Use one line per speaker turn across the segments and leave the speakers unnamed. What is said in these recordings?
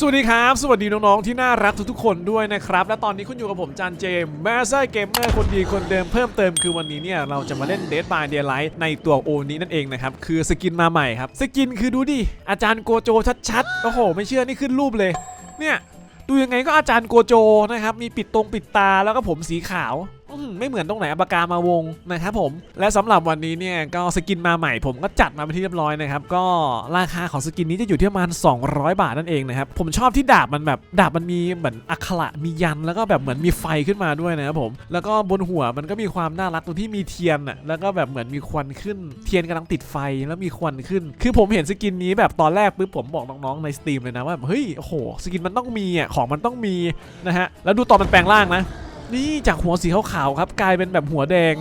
สวัสดีครับ สวัสดีน้องๆ ที่น่ารักทุกๆ คนด้วยนะครับ และตอนนี้คุณอยู่กับผมจันเจมแมสเซอร์เกมเมอร์คนดีคนเดิมเพิ่มเติมคือวันนี้เนี่ย เราจะมาเล่น Dead by Daylight ในตัวโอนี้นั่นเองนะครับ คือสกินมาใหม่ครับ สกินคือดูดิ อาจารย์โกโจชัดๆ โอ้โห ไม่เชื่อนี่ขึ้นรูปเลย เนี่ย ดูยังไงก็อาจารย์โกโจนะครับ มีปิดตรงปิดตาแล้วก็ผมสีขาว ไม่เหมือนตรงไหนอปากามาวงนะครับผม และสำหรับวันนี้เนี่ยก็สกินมาใหม่ผมก็จัดมาเป็นที่เรียบร้อยนะครับ ก็ราคาของสกินนี้จะอยู่ที่ประมาณ 200 บาทนั่นเองนะครับ ผมชอบที่ดาบมันแบบดาบมันมีเหมือนอักขระมียันแล้วก็แบบเหมือนมีไฟขึ้นมาด้วยนะครับผม แล้วก็บนหัวมันก็มีความน่ารักตรงที่มีเทียนอะแล้วก็แบบเหมือนมีควันขึ้น เทียนกำลังติดไฟแล้วมีควันขึ้น คือผมเห็นสกินนี้แบบตอนแรกปุ๊บผมบอกน้องๆในสตรีมเลยนะว่าเฮ้ยโอ้โหสกินมันต้องมีอะของมันต้องมีนะฮะแล้วดูตอนมันแปลงร่างนะ นี่จากหัวสีขาวๆครับ กลายเป็นแบบหัวแดง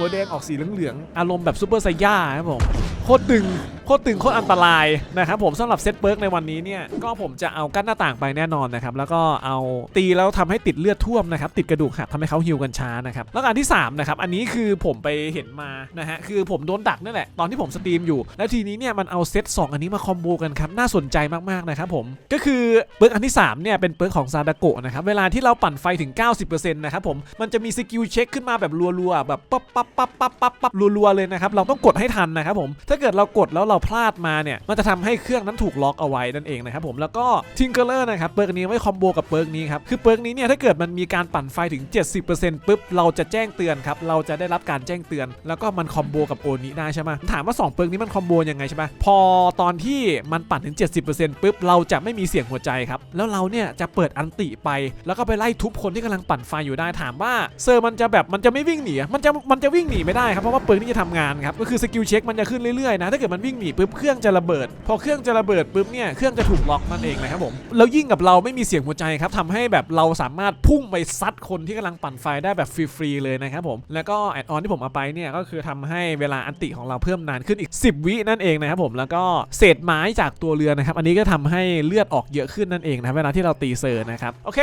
หัวแดงออกสีเหลืองๆ อารมณ์แบบซูเปอร์ไซย่าครับผม โคตรตึง โคตรตึง โคตรอันตรายนะครับผมสำหรับเซตเบิร์กในวันนี้เนี่ย ก็ผมจะเอากั้นหน้าต่างไปแน่นอนนะครับ แล้วก็เอาตีแล้วทำให้ติดเลือดท่วมนะครับ ติดกระดูกหักทำให้เขาฮิวกันช้านะครับ แล้วอันที่สามนะครับ อันนี้คือผมไปเห็นมานะฮะ คือผมโดนดักนั่นแหละ ตอนที่ผมสตรีมอยู่ แล้วทีนี้เนี่ยมันเอาเซต2อันนี้มาคอมโบกันครับ น่าสนใจมากๆนะครับผม ก็คือเบิร์กอันที่สามเนี่ยเป็นเบิร์กของซาดาโกะนะครับ เวลาที่เราปั่นไฟถึง 90%นะครับผม มันจะมีสกิลเช็คขึ้นมาแบบรัวๆแบบปั๊บปั๊บปั๊บปั๊บปั๊บปั๊บรัวๆเลยนะครับเราต้องกดให้ทันนะครับผมถ้าเกิดเรากดแล้วเราพลาดมาเนี่ยมันจะทำให้เครื่องนั้นถูกล็อกเอาไว้นั่นเองนะครับผมแล้วก็ทิงเกอร์เลอร์นะครับเปิร์กนี้ไว้คอมโบกับเปิร์กนี้ครับคือเปิร์กนี้เนี่ยถ้าเกิดมันมีการปั่นไฟถึง 70%ปุ๊บเราจะแจ้งเตือนครับเราจะได้รับการแจ้งเตือน แล้วก็มันคอมโบกับโอนี้ได้ใช่ไหมถามว่า 2 เปิร์กนี้มันคอมโบยังไงใช่ไหมพอตอนที่มันปั่นถึง 70%ปุ๊บเราจะไม่มีเสียงหัวใจครับแล้วเราเนี่ยจะเปิดอันติไป แล้วก็ไปไล่ทุบคนที่กำลังปั่นไฟอยู่ได้ถามว่าเซอร์มันจะแบบมันจะไม่วิ่งหนีมันจะมันจะวิ่งหนีไม่ได้ครับเพราะว่าปิร์กนี้จะทำงานครับก็คือสกิลเช็คมันจะขึ้นเรื่อยๆนะถ้าเกิดมันวิ่งหนีปุ๊บเครื่องจะระเบิด พอเครื่องจะระเบิดปุ๊บเนี่ยเครื่องจะถูกล็อกนั่นเองนะครับผมแล้วยิ่งกับเราไม่มีเสียงหัวใจครับทำให้แบบเราสามารถพุ่งไปซัดคนที่กำลังปั่นไฟได้แบบฟรีๆเลยนะครับผมแล้วก็แอดออนที่ผมเอาไปเนี่ยก็คือทำให้เวลาอันติของเราเพิ่มนานขึ้นอีก 10 วินั่นเองนะครับผมแล้วก็เศษไม้จากตัวเรือนะครับอันนี้ก็ทำให้เลือดออกเยอะขึ้นนั่นเองนะเวลาที่เราตีเซอร์นะครับโอเค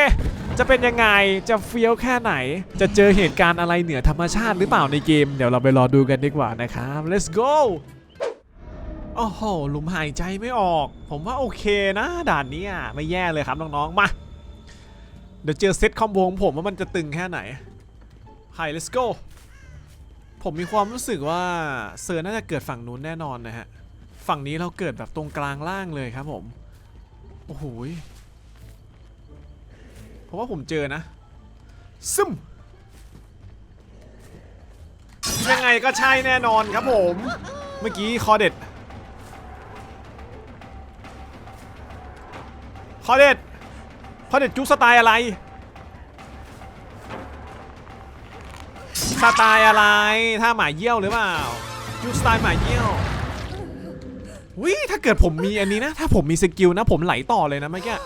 จะเป็นยังไงจะเฟี้ยวแค่ไหน จะเจอเหตุการณ์อะไรเหนือธรรมชาติหรือเปล่าในเกม เดี๋ยวเราไปรอดูกันดีกว่านะครับ let's go โอ้โหลุมหายใจไม่ออก ผมว่าโอเคนะ ด่านนี้ไม่แย่เลยครับน้องๆ มา เดี๋ยวเจอเซตคอมโบของผมว่ามันจะตึงแค่ไหนไฮ let's go ผมมีความรู้สึกว่าเซอร์น่าจะเกิดฝั่งนู้นแน่นอนนะฮะ ฝั่งนี้เราเกิดแบบตรงกลางล่างเลยครับผม โอ้โห ยผมว่าผมเจอนะ ซึมยังไงก็ใช่แน่นอนครับผม เมื่อกี้คอเด็ด คอเด็ด คอเด็ดจุกสไตล์อะไร สไตล์อะไร ถ้าหมาเยี่ยวหรือเปล่า จุกสไตล์หมาเยี่ยววิถ้าเกิดผมมีอันนี้นะ ถ้าผมมีสกิลนะ ผมไหลต่อเลยนะเมื่อกี้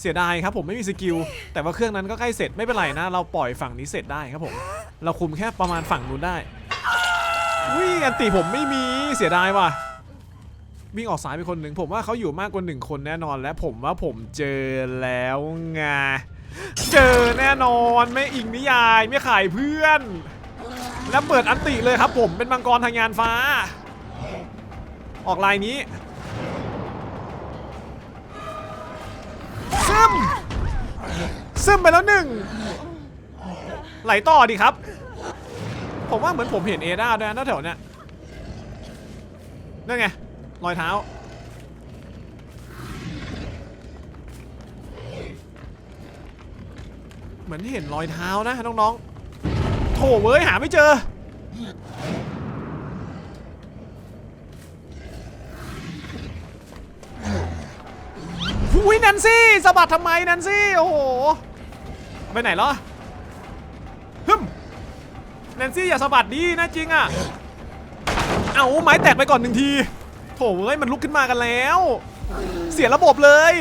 เสียดายครับผมไม่มีสกิลแต่ว่าเครื่องนั้นก็ใกล้เสร็จไม่เป็นไรนะ เราปล่อยฝั่งนี้เสร็จได้ครับผมเราคุมแค่ประมาณฝั่งนู้นได้วิอันติผมไม่มีเสียดายว่ะวิ่งออกซ้ายไปคนหนึ่งผมว่าเขาอยู่มากกว่าหนึ่งคนแน่นอนและผมว่าผมเจอแล้วไงเจอแน่นอนไม่อิงนิยายไม่ขายเพื่อน แล้วเปิดอันติเลยครับผมเป็นมังกรทางยานฟ้า ออกลายนี้ ซึมซึมไปแล้วหนึ่งไหลต่อดีครับ ผมว่าเหมือนผมเห็นเอด้าด้วยนะแถวเนี้ยนั่นไงรอยเท้า เหมือนเห็นรอยเท้านะน้องๆโถเว้ยหาไม่เจอ หุยแนนซี่สะบัดทำไมแนนซี่โอ้โหไปไหนล้วฮึมแนนซี่อย่าสะบัดดีนะจริงอะเอาไม้แตกไปก่อนหนึ่งที โถเอ้ยมันลุกขึ้นมากันแล้ว เสียระบบเลย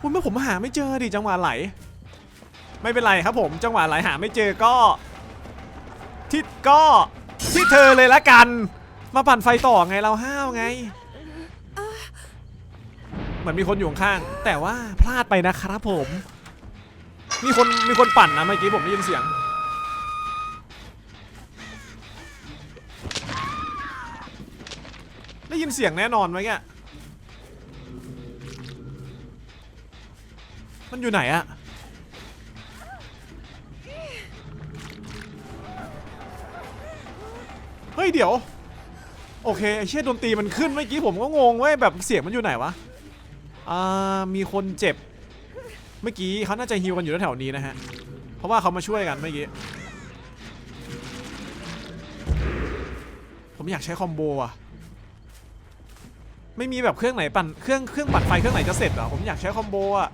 คุณเมื่อผมหาไม่เจอดิจังหวะไหล ไม่เป็นไรครับผม จังหวะไหลหาไม่เจอก็ที่ก็ที่เธอเลยละกัน มาปั่นไฟต่อไงเราห้าวไง มือนมีคนอยู่ข้างแต่ว่าพลาดไปนะครับผม มีคนมีคนปั่นนะเมื่อกี้ผมได้ยินเสียง ได้ยินเสียงแน่นอนไหมแกมันอยู่ไหนอะเฮ้ยเดี๋ยว โอเคไอ้เชี่ยดนตรีมันขึ้นเมื่อกี้ผมก็งงเว้ยแบบเสียงมันอยู่ไหนวะ อ่ามีคนเจ็บ เมื่อกี้เขาน่าจะฮิวกันอยู่แถวๆนี้นะฮะ เพราะว่าเขามาช่วยกันเมื่อกี้ ผมอยากใช้คอมโบอะไม่มีแบบเครื่องไหนปั่นเครื่องเครื่องปั่นไฟเครื่องไหนจะเสร็จเหรอผมอยากใช้คอมโบอะ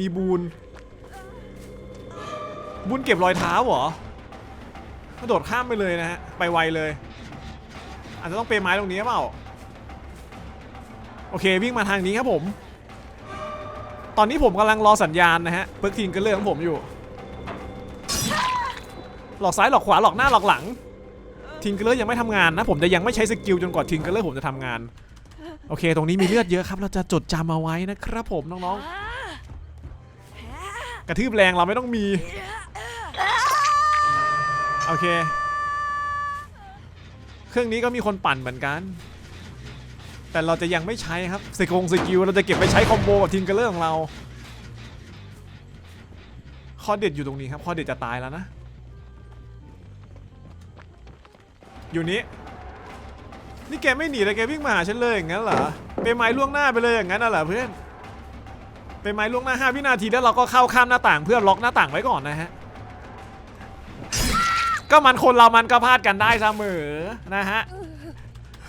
มีบูนบูนเก็บรอยเท้าเหรอกระโดดข้ามไปเลยนะฮะ ไปไวเลย อาจจะต้องเปรย์ไม้ตรงนี้เปล่า โอเควิ่งมาทางนี้ครับผม ตอนนี้ผมกำลังรอสัญญาณนะฮะเพิร์กทีนก็เรื่องของผมอยู่ หลอกซ้ายหลอกขวาหลอกหน้าหลอกหลังทิงเกอร์เลอร์ยังไม่ทำงานนะ ผมจะยังไม่ใช้สกิลจนกว่าทิงเกร์เลอร์ผมจะทำงาน โอเค ตรงนี้มีเลือดเยอะครับ เราจะจดจำเอาไว้นะครับผมน้องๆ กระทืบแรงเราไม่ต้องมี โอเค เครื่องนี้ก็มีคนปั่นเหมือนกัน แต่เราจะยังไม่ใช้ครับสกงสกิลเราจะเก็บไปใช้คอมโบกับทิงเกร์เลอร์ของเราข้อเด็ดอยู่ตรงนี้ครับข้อเด็ดจะตายแล้วนะ อยู่นี้ นี่แกไม่หนีเลยแกวิ่งมาหาฉันเลยอย่างนั้นเหรอเป็นไม้ล่วงหน้าไปเลยอย่างนั้นน่ะเหรอเพื่อนเป็นไม้ล่วงหน้า5วินาทีแล้วเราก็เข้าข้ามหน้าต่างเพื่อล็อกหน้าต่างไว้ก่อนนะฮะก็มันคนเรามันก็พลาดกันได้เสมอนะฮะ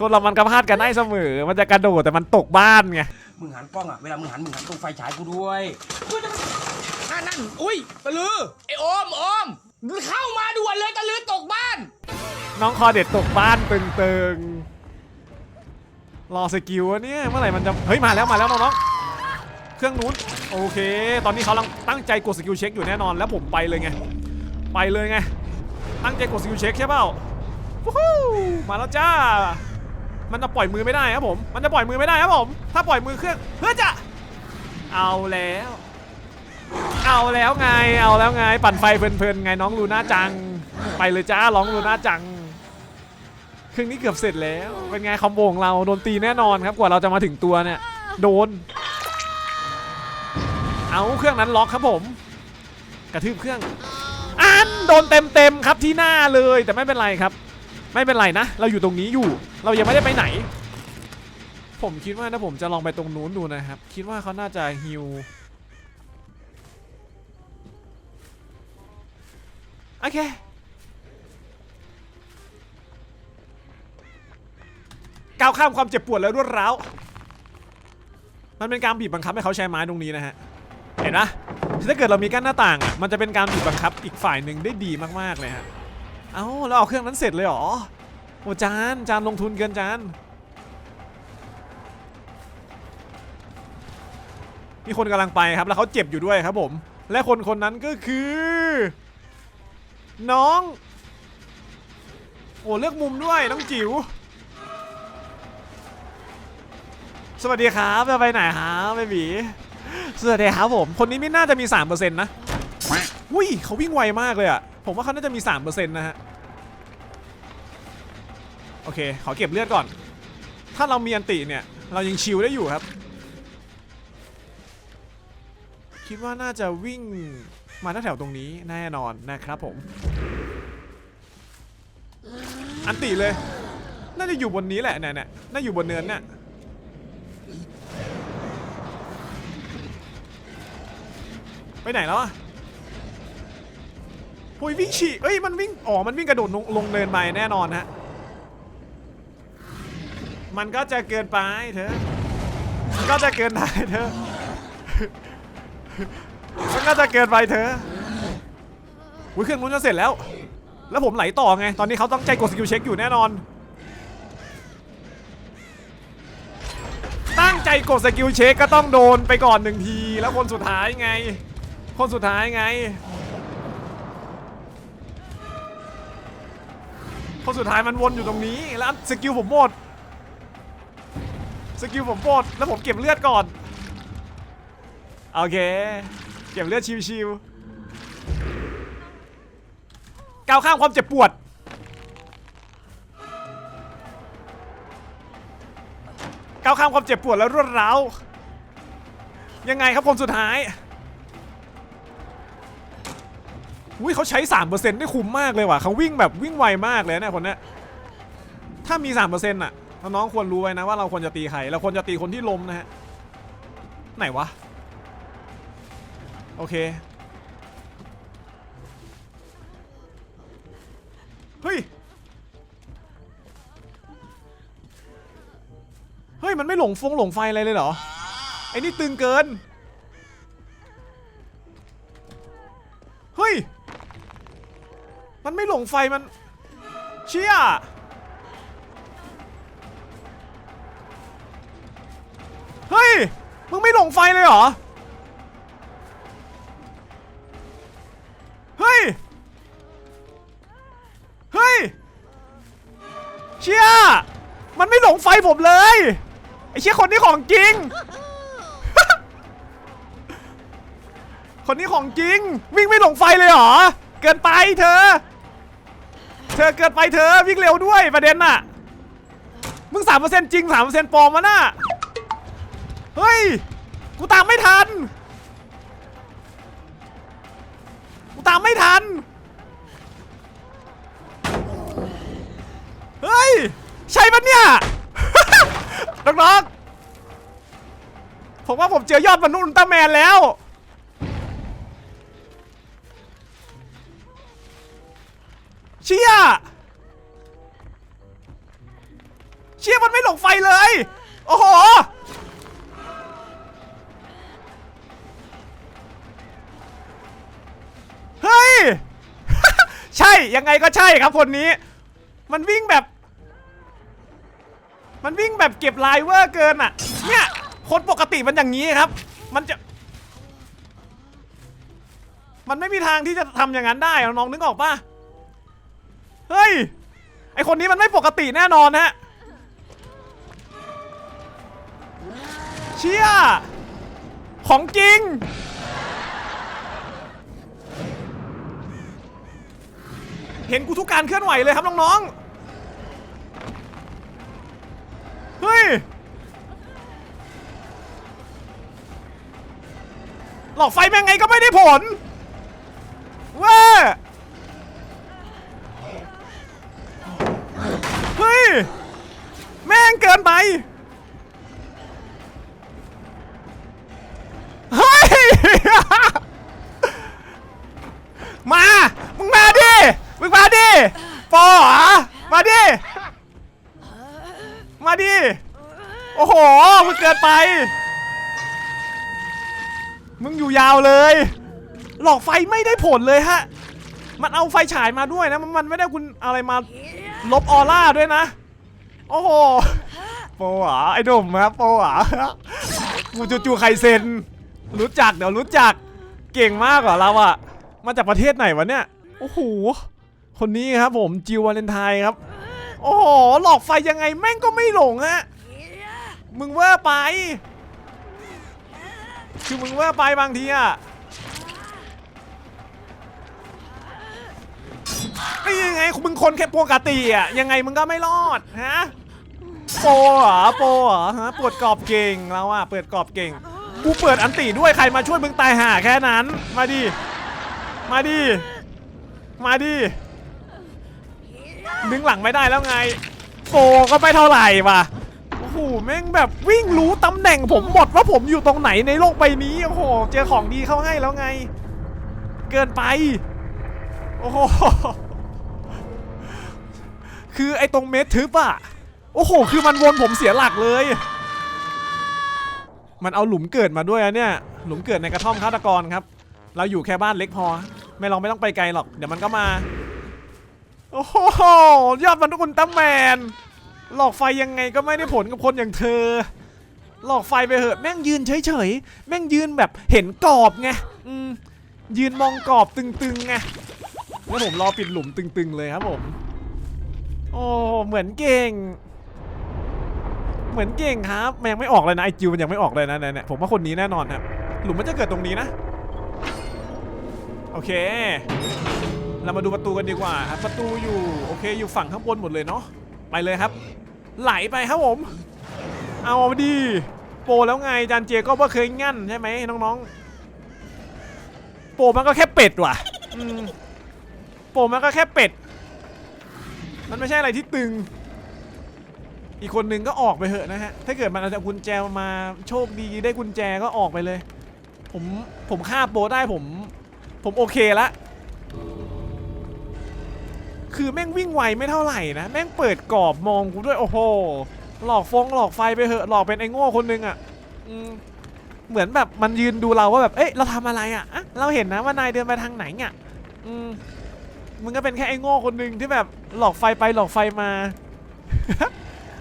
คนเรามันก็พลาดกันได้เสมอ มันจะกระโดดแต่มันตกบ้านไง
มึงหันกล้องอะ เวลามึงหันมึงหันตรงไฟฉายกูด้วยอ่านั่นอุ้ยตะลือไอโอมโอมเข้ามาด่วนเลยตะลือตกบ้าน
น้องคอเด็ดตกบ้านตึงๆ รอสกิลวะเนี่ยเมื่อไหร่มันจะ เฮ้ยมาแล้วมาแล้วน้องๆ เครื่องนู้นโอเค ตอนนี้เขากำลังตั้งใจกดสกิลเช็คอยู่แน่นอนแล้วผมไปเลยไง ไปเลยไง ตั้งใจกดสกิลเช็คใช่เปล่าวู้ฮู้มาแล้วจ้า มันจะปล่อยมือไม่ได้ครับผม มันจะปล่อยมือไม่ได้ครับผม ถ้าปล่อยมือเครื่องเพื่อจะ เอาแล้ว เอาแล้วไง เอาแล้วไง ปั่นไฟเพลินๆไงน้องลูน่าจัง ไปเลยจ้าร้องลูน่าจังเครื่องนี้เกือบเสร็จแล้ว เป็นไงคอมโบของเราโดนตีแน่นอนครับ กว่าเราจะมาถึงตัวเนี่ย โดน เอาเครื่องนั้นล็อกครับผม กระทืบเครื่อง อันโดนเต็มเต็มๆครับที่หน้าเลย แต่ไม่เป็นไรครับ ไม่เป็นไรนะ เราอยู่ตรงนี้อยู่ เรายังไม่ได้ไปไหน ผมคิดว่าถ้าผมจะลองไปตรงนู้นดูนะครับ คิดว่าเขาน่าจะฮิวโอเคก้าวข้ามความเจ็บปวดและรวดร้าว มันเป็นการบีบบังคับให้เขาใช้ไม้ตรงนี้นะฮะ เห็นนะถ้าเกิดเรามีกั้นหน้าต่างอะมันจะเป็นการบีบบังคับอีกฝ่ายหนึ่งได้ดีมากๆเลยฮะ เอ้าเราเอาเครื่องนั้นเสร็จเลยเหรอโอ้จานจานลงทุนเกินจานมีคนกำลังไปครับแล้วเขาเจ็บอยู่ด้วยครับผม และคนคนนั้นก็คือ น้อง โอ้เลือกมุมด้วยน้องจิ๋วสวัสดีครับจะไปไหนครับเบบีสวัสดีครับผม คนนี้ไม่น่าจะมี 3%นะ อุ้ยเขาวิ่งไวมากเลยอะผมว่าเขาน่าจะมี 3%นะฮะ โอเค ขอเก็บเลือดก่อน ถ้าเรามีอันติเนี่ย เรายังชิลได้อยู่ครับ คิดว่าน่าจะวิ่งมาแถวตรงนี้แน่นอนนะครับผม อันติเลย น่าจะอยู่บนนี้แหละเนี่ยเนี่ยน่าอยู่บนเนินเนี่ยไปไหนแล้วอะโอ้ยวิ่งฉี่เอ้ยมันวิ่ง อ๋อ มันวิ่งกระโดดลงลงเนินไปแน่นอนฮะ มันก็จะเกินไปเธอ มันก็จะเกินไปเธอ มันก็จะเกินไปเธออุ้ยเครื่องนู้นจะเสร็จแล้ว แล้วผมไหลต่อไง ตอนนี้เขาต้องใจกดสกิลเช็คอยู่แน่นอน ตั้งใจกดสกิลเช็คก็ต้องโดนไปก่อนหนึ่งที แล้วคนสุดท้ายไง คนสุดท้ายไง คนสุดท้ายมันวนอยู่ตรงนี้ แล้วสกิลผมหมด สกิลผมหมดแล้วผมเก็บเลือดก่อน โอเค เก็บเลือดชิวๆก้าวข้ามความเจ็บปวด ก้าวข้ามความเจ็บปวดและรวดร้าวยังไงครับคนสุดท้ายอุ้ยเขาใช้ 3%ได้คุ้มมากเลยว่ะเขาวิ่งแบบวิ่งไวมากเลยเนี่ยคนเนี้ยถ้ามี3%น่ะ น้องๆควรรู้ไว้นะว่าเราควรจะตีใครเราควรจะตีคนที่ล้มนะฮะไหนวะโอเคเฮ้ยเฮ้ยมันไม่หลงฟงหลงไฟอะไรเลยเหรอไอ้นี่ตึงเกินเฮ้ยมันไม่หลงไฟมันเชี่ย เฮ้ย มึงไม่หลงไฟเลยเหรอ เฮ้ย เฮ้ย เชี่ย มันไม่หลงไฟผมเลย ไอ้เชี่ยคนนี้ของจริง คนนี้ของจริง วิ่งไม่หลงไฟเลยเหรอ เกินไปเธอ เธอเกินไปเธอวิ่งเร็วด้วยประเด็นน่ะ มึงสามเปอร์เซ็นต์จริงสามเปอร์เซ็นต์ปลอมวะน่ะ เฮ้ย กูตามไม่ทัน กูตามไม่ทัน เฮ้ย ใช่ปะเนี่ย น้องๆ ผมว่าผมเจอยอดมนุษย์อุลตร้าแมนแล้ว เชี่ยเชี่ยมันไม่หลงไฟเลย โอ้โห ใช่ยังไงก็ใช่ครับคนนี้ มันวิ่งแบบ มันวิ่งแบบเก็บลายเวอร์เกินอะ เนี่ยคนปกติมันอย่างนี้ครับ มันจะ มันไม่มีทางที่จะทำอย่างนั้นได้น้องนึกออกปะเฮ้ย ไอคนนี้มันไม่ปกติแน่นอนฮะเชี่ยของจริง เห็นกูทุกการเคลื่อนไหวเลยครับน้องๆ เฮ้ย หลอกไฟแม่งไงก็ไม่ได้ผล เว้ย เฮ้ย แม่งเกินไป นไป มึงอยู่ยาวเลย หลอกไฟไม่ได้ผลเลยฮะ มันเอาไฟฉายมาด้วยนะ มันมันไม่ได้คุณอะไรมาลบออร่าด้วยนะ โอ้โห โปรเหรอไอ้หนุ่มครับโปรเหรอกูจู่ๆใครเซ็น รู้จักเดี๋ยวรู้จัก เก่งมากเหรอเราอะมาจากประเทศไหนวะเนี่ย โอ้โห คนนี้ครับผมจิววาเลนไทน์ครับ โอ้โห หลอกไฟยังไงแม่งก็ไม่หลงฮะ มึงเวอร์ไป คือมึงเวอร์ไปบางทีอะนี่ยังไงมึงคนแค่ปกติอะยังไงมึงก็ไม่รอดฮะโปเหรอโปเหรอฮะเปิดกรอบเก่งเราอะเปิดกรอบเก่งกูเปิดอันติด้วยใครมาช่วยมึงตายห่าแค่นั้น มาดิมาดิมาดิดึงหลังไม่ได้แล้วไงโปก็ไม่เท่าไหร่ว่ะ โหแม่งแบบวิ่งรู้ตำแหน่งผมหมดว่าผมอยู่ตรงไหนในโลกใบนี้โอ้โหเจอของดีเข้าให้แล้วไง เกินไปโอ้โหคือไอ้ตรงเมททึบอะโอ้โห คือมันวนผมเสียหลักเลย มันเอาหลุมเกิดมาด้วยอะเนี่ย หลุมเกิดในกระท่อมฆาตกรครับ เราอยู่แค่บ้านเล็กพอ ไม่ลองไม่ต้องไปไกลหรอก เดี๋ยวมันก็มา โอ้โห ยอดมนุษย์อุลตร้าแมน หลอกไฟยังไงก็ไม่ได้ผลกับคนอย่างเธอ หลอกไฟไปเหอะ แม่งยืนเฉยๆ แม่งยืนแบบเห็นกรอบไงยืนมองกรอบตึงๆไงแล้วผมรอปิดหลุมตึงๆเลยครับผม โอ้เหมือนเก่ง เหมือนเก่งครับมันยังไม่ออกเลยนะไอจิวมันยังไม่ออกเลยนะเนี่ยผมว่าคนนี้แน่นอนครับ หลุมมันจะเกิดตรงนี้นะ โอเค เรามาดูประตูกันดีกว่าครับประตูอยู่โอเคอยู่ฝั่งข้างบนหมดเลยเนาะไปเลยครับ ไหลไปครับผม เอาดีโปรแล้วไงจานเจก็ว่าเคยงั้นใช่ไหมน้องๆ โปรมันก็แค่เป็ดว่ะโปรมันก็แค่เป็ด มันไม่ใช่อะไรที่ตึง อีกคนนึงก็ออกไปเถอะนะฮะ ถ้าเกิดมันเอาแต่กุญแจมาโชคดีได้กุญแจก็ออกไปเลย ผมผมฆ่าโปรได้ผม ผมโอเคละ คือแม่งวิ่งไวไม่เท่าไหร่นะ แม่งเปิดกรอบมองกูด้วยโอ้โห หลอกฟงหลอกไฟไปเหอะหลอกเป็นไอ้โง่คนนึงอะ่ะเหมือนแบบมันยืนดูเราว่าแบบ เอ้ยเราทำอะไรอะ่ะอะเราเห็นนะว่านายเดินไปทางไหนอะอืมมึงก็เป็นแค่ไอ้โง่คนนึงที่แบบหลอกไฟไปหลอกไฟมา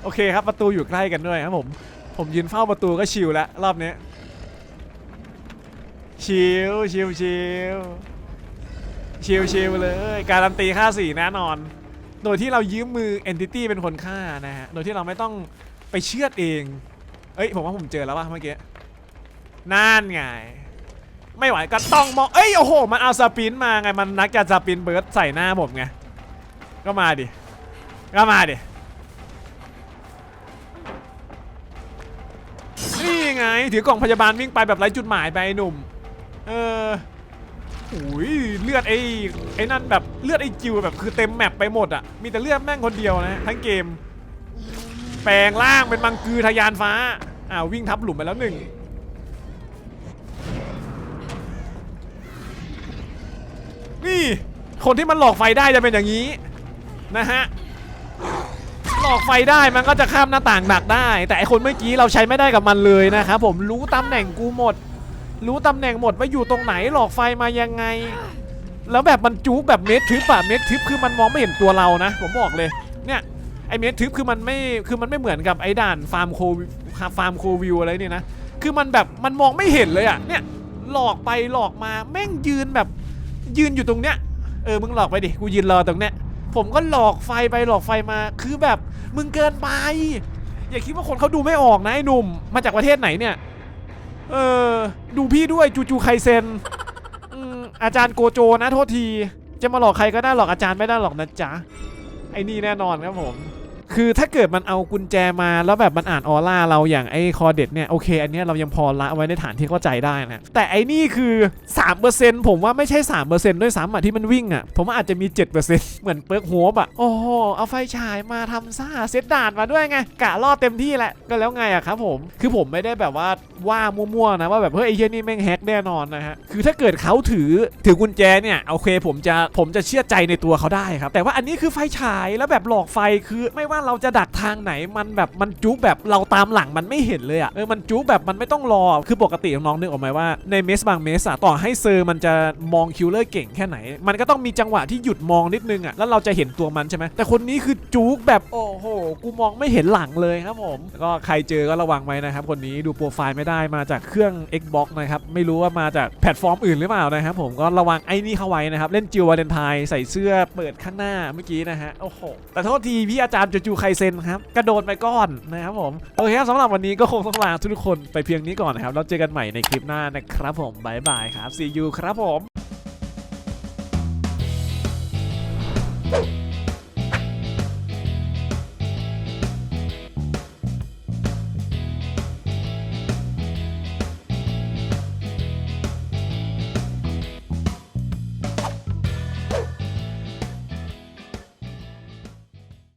โอเคครับประตูอยู่ใกล้กันด้วยครับผม ผมยืนเฝ้าประตูก็ชิลแล้วรอบเนี้ยชิลชิลชิล ชิลชิลเลย การันตีค่าสี่แน่นอน โดยที่เรายืมมือ Entity เป็นคนฆ่านะฮะ โดยที่เราไม่ต้องไปเชื่อดเอง เอ้ย ผมว่าผมเจอแล้วว่ะเมื่อกี้นั่นไง ไม่ไหวก็ต้องมอง เอ้ย โอ้โห มันเอาสปินมาไง มันนักจะสปินเบิร์ดใส่หน้าผมไง ก็มาดิ ก็มาดิ นี่ไง ถือกล่องพยาบาลวิ่งไปแบบไร้จุดหมายไปไอ้หนุ่ม เออ อ้ยเลือดไอ้ไอ้นั่นแบบเลือดไอ้จิวแบบคือเต็มแมปไปหมดอะมีแต่เลือดแม่งคนเดียวนะทั้งเกม แปลงร่างเป็นมังกือทะยานฟ้าอ้าววิ่งทับหลุมไปแล้วหนึ่งนี่คนที่มันหลอกไฟได้จะเป็นอย่างนี้นะฮะหลอกไฟได้มันก็จะข้ามหน้าต่างดักได้ แต่ไอคนเมื่อกี้เราใช้ไม่ได้กับมันเลยนะครับผมรู้ตำแหน่งกูหมด รู้ตำแหน่งหมดว่าอยู่ตรงไหนหลอกไฟมายังไง แล้วแบบมันจุกแบบเมททึบอะเมททึบคือมันมองไม่เห็นตัวเรานะผมบอกเลยเนี่ยไอเมททึบคือมันไม่คือมันไม่เหมือนกับไอด่านฟาร์มโคฟาร์มโควิวอะไรเนี่ยนะคือมันแบบมันมองไม่เห็นเลยอะเนี่ยหลอกไปหลอกมาแม่งยืนแบบยืนอยู่ตรงเนี้ยเออมึงหลอกไปดิกูยืนรอตรงเนี้ยผมก็หลอกไฟไปหลอกไฟมาคือแบบมึงเกินไป อย่าคิดว่าคนเขาดูไม่ออกนะไอ้หนุ่มมาจากประเทศไหนเนี่ย เออ ดูพี่ด้วยจูจูไคเซนอาจารย์โกโจนะโทษที จะมาหลอกใครก็ได้หลอกอาจารย์ไม่ได้หรอกนะจ๊ะ ไอ้นี่แน่นอนครับผม คือถ้าเกิดมันเอากุญแจมาแล้วแบบมันอ่านออร่าเราอย่างไอ้คอเด็ดเนี่ยโอเค อันเนี้ยเรายังพอละไว้ในฐานที่เข้าใจได้นะแต่ไอ้นี่คือ 3%ผมว่าไม่ใช่ 3%ด้วยซ้ำอะที่มันวิ่งอะผมว่าอาจจะมี 7%เหมือนเปิร์กโฮปอะโอ้โหเอาไฟฉายมาทำซ่าเซตด่านมาด้วยไงกะล่อเต็มที่แหละก็แล้วไงอะครับผมคือผมไม่ได้แบบว่าว่ามั่วๆนะว่าแบบเฮ้ยไอ้เหี้ยนี่แม่งแฮกแน่นอนนะฮะคือถ้าเกิดเขาถือถือกุญแจเนี่ยโอเคผมจะผมจะเชื่อใจในตัวเขาได้ครับแต่ว่าอันนี้คือไฟฉายแล้วแบบหลอกไฟคือไม่ว่าเราจะดักทางไหนมันแบบมันจุกแบบเราตามหลังมันไม่เห็นเลยอะ่ะเออมันจุกแบบมันไม่ต้องรอคือปกติน้องนึกออกไหมว่าในเมสบางเมสอะต่อให้เซอร์มันจะมองคิลเลอร์เก่งแค่ไหน มันก็ต้องมีจังหวะที่หยุดมองนิดนึงอะ่ะแล้วเราจะเห็นตัวมันใช่ไหมแต่คนนี้คือจุกแบบโอ้โหกูมองไม่เห็นหลังเลยครับผมก็ใครเจอก็ระวังไว้นะครับคนนี้ดูโปรไฟล์ไม่ได้มาจากเครื่อง Xbox นะครับไม่รู้ว่ามาจากแพลตฟอร์มอื่นหรือเปล่านะครับผมก็ระวังไอ้นี่เข้าไว้นะครับเล่นจิววาเลนไทน์ใส่เสื้อเปิดข้างหน้าเมื่อกี้นะฮะโอ้โหแต่โทษทีพี่อาจารย์จูจูไคเซนครับกระโดดไปก้อนนะครับผมโอเคครับสำหรับวันนี้ก็คงต้องลาทุกคนไปเพียงนี้ก่อนนะครับแล้วเจอกันใหม่ในคลิปหน้านะครับผมบายบายครับซีอูครับผม